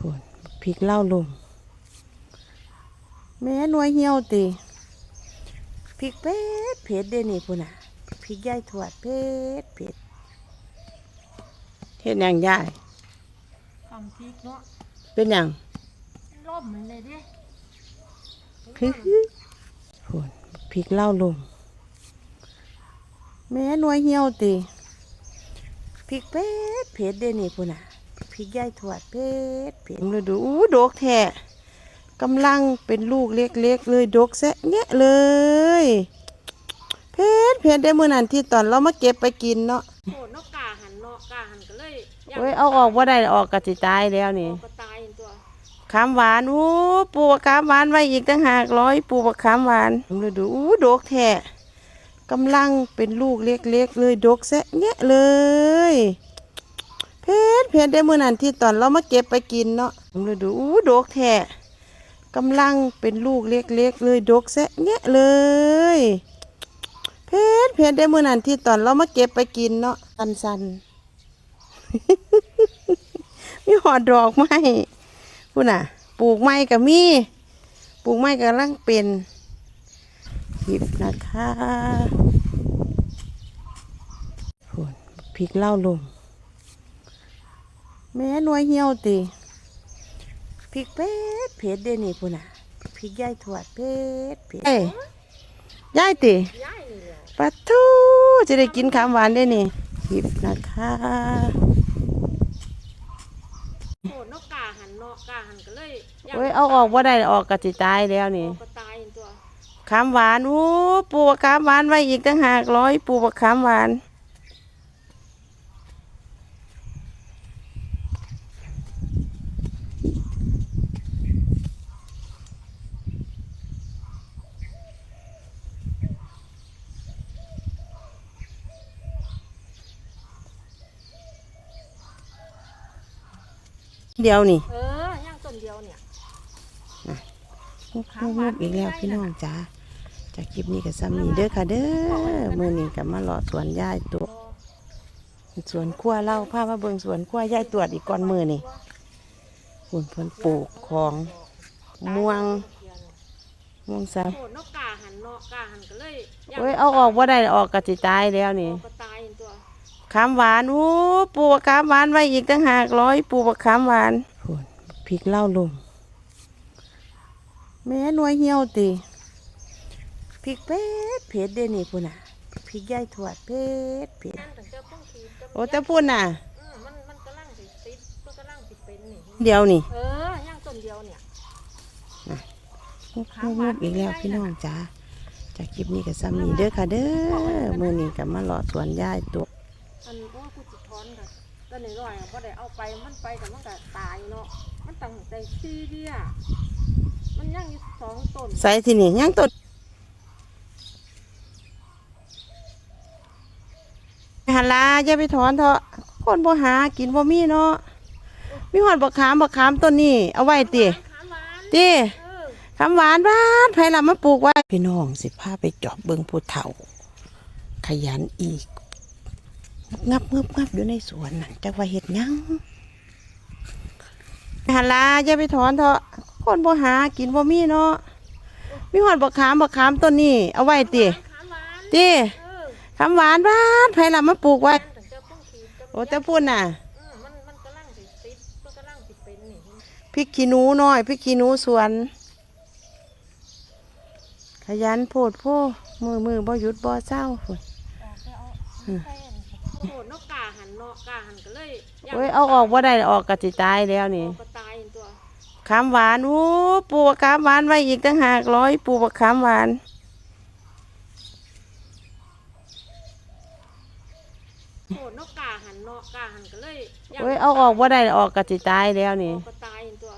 พูนพริกเล่าลงแม่หน่วยเหี่ยวติพริกเป็ดเผ็ดเด้นี่พุ่นน่ะพริกย่ายถวดเผ็ดเผ็ดเฮ็ดหยังย่ายตำพริกเนาะเป็นหยังล่มมันเลยเด้คือพูนพริกเล่าลงแม่หน่วยเหี่ยวติพริกเป็ดเผ็ดเด้นี่พุ่นน่ะ พริกย่ายถวดเผ็ดเผ็ดเลยดูอู้ดกแท้กำลังเป็นลูกเล็กๆเลยดกแซะแงะเลย เพชรเพชรได้มือนันที่ตอนเรามาเก็บไปกินเนาะโหนกกาหันเนาะกาหันก็เลยเว้ยเอาออกว่าได้ออกกะจิตายแล้วนี่ออกก็ตายเห็นตัวขามหวานอู้ปูบักขามหวานไว้อีกตั้งหากร้อยปูบักขามหวานผมเลยดูอู้ดกแท้กำลังเป็นลูกเล็กๆเลยดกแซะแงะเลย เพชรได้เมื่อนันที่ตอนเรามาเก็บไปกินเนาะผมเลยดูอู้ดกแท้กำลังเป็นลูกเล็กๆเลยดกแซะแงะเลย เพชรเพชรได้เมื่อนันที่ตอนเรามาเก็บไปกินเนาะสันสันมีหอดดอกไม้พูดน่ะ ปลูกไม้กับมีปลูกไม้กำลังเป็นหยิบนะคะพูนพริกเล่าลง แม่หน่วยเหี่ยวติพริกเป็ดเผ็ดเด้นี่พูนน่ะพริกย่ายถวดเผ็ดเผ็ดเอ้ยย่ายติย้ายนี่แหละปลาทูจะได้กินขามหวานได้นี่หยิบนะคะโหนกกาหันเนาะกาหันก็เลยเว้ยเอาออกว่าได้ออกกะจิตายแล้วอนี่อกก็ตายเห็นตัวขามหวานอู้ปูบักขามหวานไว้อีกตั้งหากร้อยปูบักขามหวาน เดียวนี่เออย่างต้นเดียวเนี่ยงุบๆอีกแล้วพี่น้องจ้าจากคลิปนี้กับซ้ำนี้เด้อค่ะเด้อมื่อนี้กับมาหล่อสวนย่ายตัวสวนขั้วเล่าพามาเบิ่งสวนขั้วย่ายตรวจอีกก่อนมือนี่หุ่นเพิ่นปลูกของม่วงม่วงสาโหนกกาหันเนาะกาหันก็เลยเว้ยเอาออกว่าได้ออกกะจิตายแล้วอนี่ ขามหวานอู้ปูบักขามหวานไว้อีกตั้งหากร้อยปูบักขามหวานหุ่นพริกเล่าลงแม่หน่วยเหี่ยวติพริกเป็ดเผ็ดเด้นี่พุ่นน่ะพริกย่ายถวดเผ็ดเผ็ดย่างตั้งแต่ป้องขีดแต่โอ้แต่พุ่นน่ะเออมันมันกำลังสิติดมันกำลังสิเป็นนี่เดียวนี่เออย่างต้นเดียวเนี่ยงุบๆอีกแล้วพี่น้องจ้าจากคลิปนี้กับซ้ำนี้เด้อค่ะเด้อมื่อนี้กับมาหล่อสวนย่ายตัว อันว่ากูจิถอนค่ะตอนนี้ร้อยก็ได้เอาไปมันไปแต่มันก็ตายเนาะมันตั้งใจซีเดียมันยังอยู่สองต้นใส่ที่นี่ยังต้นหันลาอย่าไปถอนเถอะคนบ่หากินบ่มีเนาะมีหอดบักขามบักขามต้นนี้เอาไว้ติขามหวานติเออคำหวานบ้านไผลำมาปลูกไว้ พี่น้องสิพาไปจอบเบิงผู้เฒ่า ขยันอีก งับงับงับอยู่ในสวนนั่นจักว่าเห็ดหยังหันลาอย่าไปถอนเถอะคนบ่หากินบ่มีเนาะมีหอดบักขามบักขามต้นนี้เอาไว้ติขามหวานติเออคำหวานบ้านไผลำมาปลูกไว้ตั้งแต่ป้องขีดแต่โอ้แต่พูดน่ะเออมันมันกำลังสิติดมันกำลังสิเป็นนี่พริกขี้หนูน้อยพริกขี้หนูสวน ขยันโพดโพมือมือบ่หยุดบ่เศร้าพุ่น โหนกกาหันเนาะกาหันก็เลยเว้ยเอาออกว่าได้ออกกะจิตายแล้วอนี่อกก็ตายเห็นตัวขามหวานอู้ปูบักขามหวานไว้อีกตั้งหากร้อยปูบักขามหวานโหนกกาหันเนาะกาหันก็เลยเว้ยเอาออกว่าได้ออกกะจิตายแล้วอนี่อกก็ตายเห็นตัว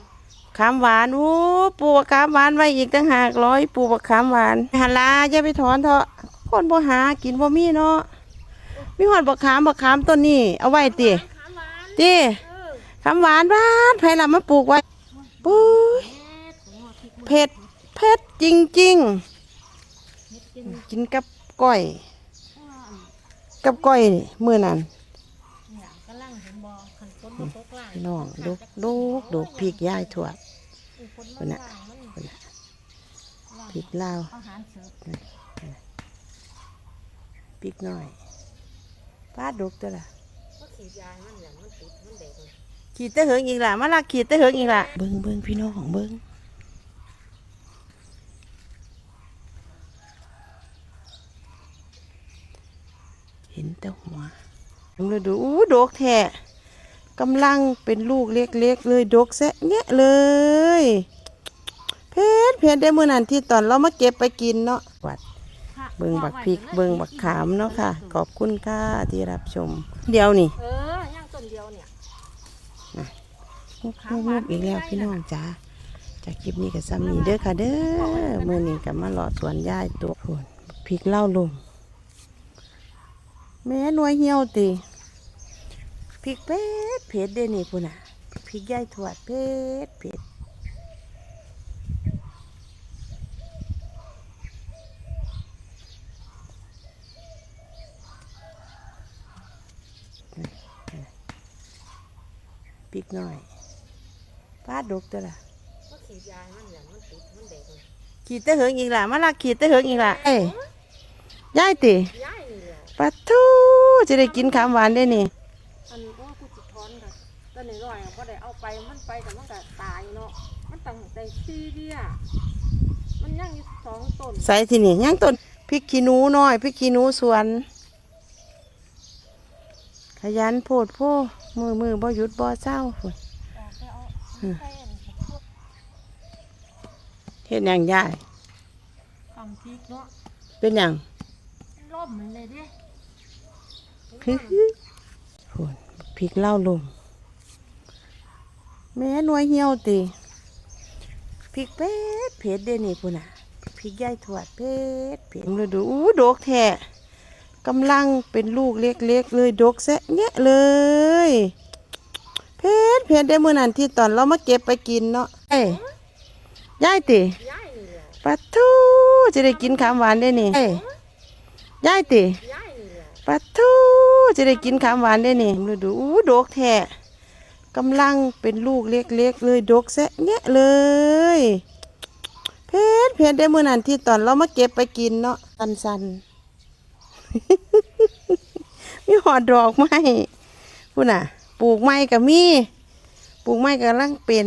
ขามหวานอู้ปูบักขามหวานไว้อีกตั้งหากร้อยปูบักขามหวานหันลาอย่าไปถอนเถอะคนบ่หากินบ่มีเนาะ มีหอดบักขามบักขามต้นนี้เอาไว้ติขามหวานติเออขามหวานบ้านไผลำมาปลูกไว้ปุ้ยแม่ของหัวพริกเผ็ดเผ็ดจริง ๆ กินกับก้อย กับก้อยมื้อนั้นเนี่ยกำลังเห็นบอขันฝนบ่ตกล่างพี่น้องดกดกดกพริกย่ายถั่วคนคนน่ะมันพริกลาวอาหารเสริมพริกน้อย ป้าดกตัวละก็ขีดยายมันแหละมันติดมันเด็กขีดแตะเหิงอีกละมาลักขีดแตะเหิงอีกละเบิ้งเบิ้งพี่น้องเบิ้งเห็นแต่หัวลองดูอู้ดกแท้กำลังเป็นลูกเล็กๆเลยดกแซะแงะเลย เพชรเพชรได้มือนันที่ตอนเรามาเก็บไปกินเนาะวัด เบิ่งบักพริกเบิ่งบักขามเนาะค่ะ ขอบคุณค่ะที่รับชม เดี๋ยวนี่เออย่างต้นเดียวเนี่ยงุบงุบงุบอีกแล้วพี่น้องจ้าจากคลิปนี้กับซ้ำนี้เด้อค่ะเด้อมือนี้กับมาหลอดสวนย่ายตัวโคนบักพริกเล่าลงแม่หน่วยเหี่ยวตีพริกเผ็ดเผ็ดเด้นี่พุ่นน่ะพริกย่ายถวดเผ็ดเผ็ด พริกน้อยป้าดกตัวละก็ขีดยายมันแหละมันติดมันเด็กขีดแตะเหิงอีกละมาลักขีดแตะเหิงอีกละเอ้ยย่ายตียายนี่แหละปัดทูจะได้กินขามหวานได้นี่อันนี้ก็กูจิถอนค่ะตอนนี้ร้อยอะก็ได้เอาไปมันไปแต่มันก็ตายเนาะมันตั้งแต่ซีเดียมันยังอยู่สองต้นใส่ที่นี่ย่างต้นพริกขี้หนูน้อยพริกขี้หนูสวน ขยันโพดโพ มือมือบ่หยุดบ่เศร้าพุ่นเอาไปเอาไปอันนี้พวกเฮ็ดหยังยายคำพริกเนาะเป็นหยังล่มมันเลยเด้ฮึพุ่นพริกเล่าลงแม่หน่วยเหี่ยวติพริกเผ็ดเผ็ดเด้นี่พุ่นน่ะพริกย่ายถวดเผ็ดเผ็ดเลยดูอู้ดกแท้ กำลังเป็นลูกเล็กๆเลยดกแซะแงะเลย เพชรเพชรได้มือนันที่ตอนเรามาเก็บไปกินเนาะเอ้ยยายติยายนี่แหละปัดทูจะได้กินขามหวานได้นี่เอ้ยยายติยายนี่แหละปัดทูจะได้กินขามหวานได้นี่ดูดูอู้ดกแท้กำลังเป็นลูกเล็กๆเลยดกแซะแงะเลย เพชรเพชรได้มือนันที่ตอนเรามาเก็บไปกินเนาะสันสันๆ มีหอดดอกไม้พูดน่ะ ปลูกไม้กับมีปลูกไม้กำลังเป็น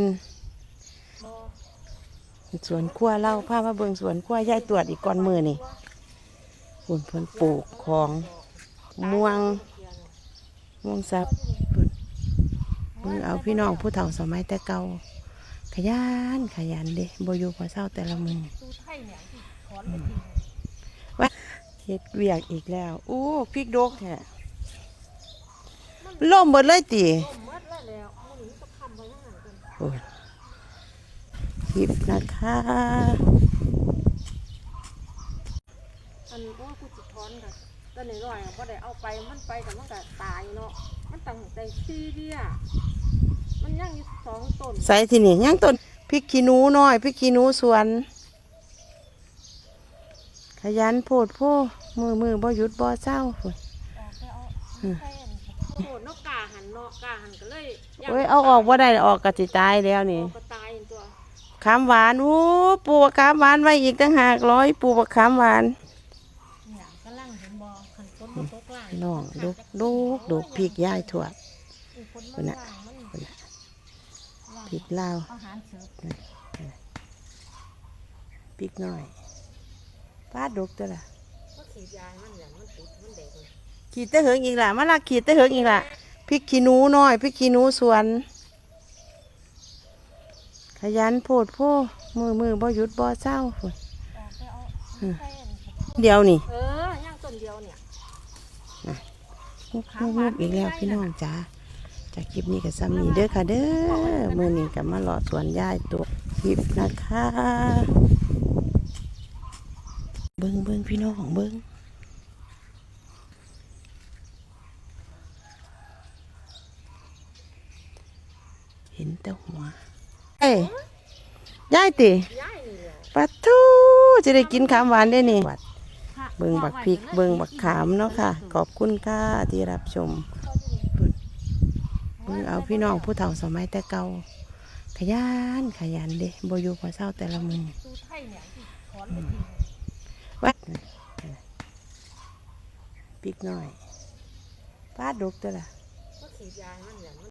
สวนขั้วเล่าพามาเบิงสวนขั้วยายตรวจอีกก่อนมือนี่ฝุ่นเพิ่นปลูกของม่วงม่วงซับพุ่นเอาพี่น้องผู้เฒ่าสมัยแต่เก่าขยันขยันเด้บอยู่พอเศร้าแต่ละมือ เนี่ยที่ถอนไปทิ้งเฮ็ดเวียกอีกแล้วอู้พริกดกแท้ล่มเบิดเลยติต้มหมดแล้วแล้วมันนี้ก็ทำไปยังไงกันโอ้ยคลิปนะคะอันนี้ก็กูจิถอนค่ะตอนนี้ร้อยอะก็ได้เอาไปมันไปแต่มันก็ตายเนาะมันตั้งแต่ซีเดียมันยังอยู่สองต้นใส่ที่นี่ย่างต้นพริกขี้หนูน้อยพริกขี้หนูสวนข ยันโพดโพมือมือบ่หยุดบ่เศร้าพุ่นเอาไปเอาไปอันนี้โอ้นกกาหันเนาะกาหันก็เลยโอ้ยเอาออกบ่ได้ออกก็สิตายแล้วนี่เอาก็ตายตัวขามหวานอู้ปลูกบักขามหวานไว้อีกตั้งหากร้อยปลูกบักขามหวานเนี่ยกำลังเห็นบ่ขันต้นมันตกล่างพี่น้องดกดกดกพริกย่ายถั่วอีกคนมันล่างมันพุ่นน่ะล่างพริกลาวอาหารเสริมพริกน้อย ป้าดกตัวละก็ขีดยายมันแหละมันติดมันเด็กขีดแตะเหิงอีกละมาลักขีดแตะเหิงอีกละพริกขี้หนูน้อยพริกขี้หนูสวน ขยันโพดโพมือมือบ่หยุดบ่เศร้าพุ่นเอาไปเอาไปอันนี้เดี๋ยวนี่เออย่างต้นเดียวเนี่ยงุบงุบงุบอีกแล้วพี่น้องจ้าจากคลิปนี้กับซ้ำนี้เด้อค่ะเด้อมือนี้กับมาหลอดสวนย่ายตัวคลิปนะคะเบิ้งเบิ้งพี่น้องของเบิ้งเห็นแต่หัวเอ้ยยายติปัดทูจะได้กินขามหวานได้นี่เบิ้งบักพริกเบิ้งบักขามเนาะค่ะ ขอบคุณค่ะที่รับชมเบิ้งเอาพี่น้องผู้เฒ่าสมัยแต่เก่าขยันขยันเด้บอยู่พอเศร้าแต่ละมือ วัดปิกน่อยป้าดกตัวละก็ขีดยายมัน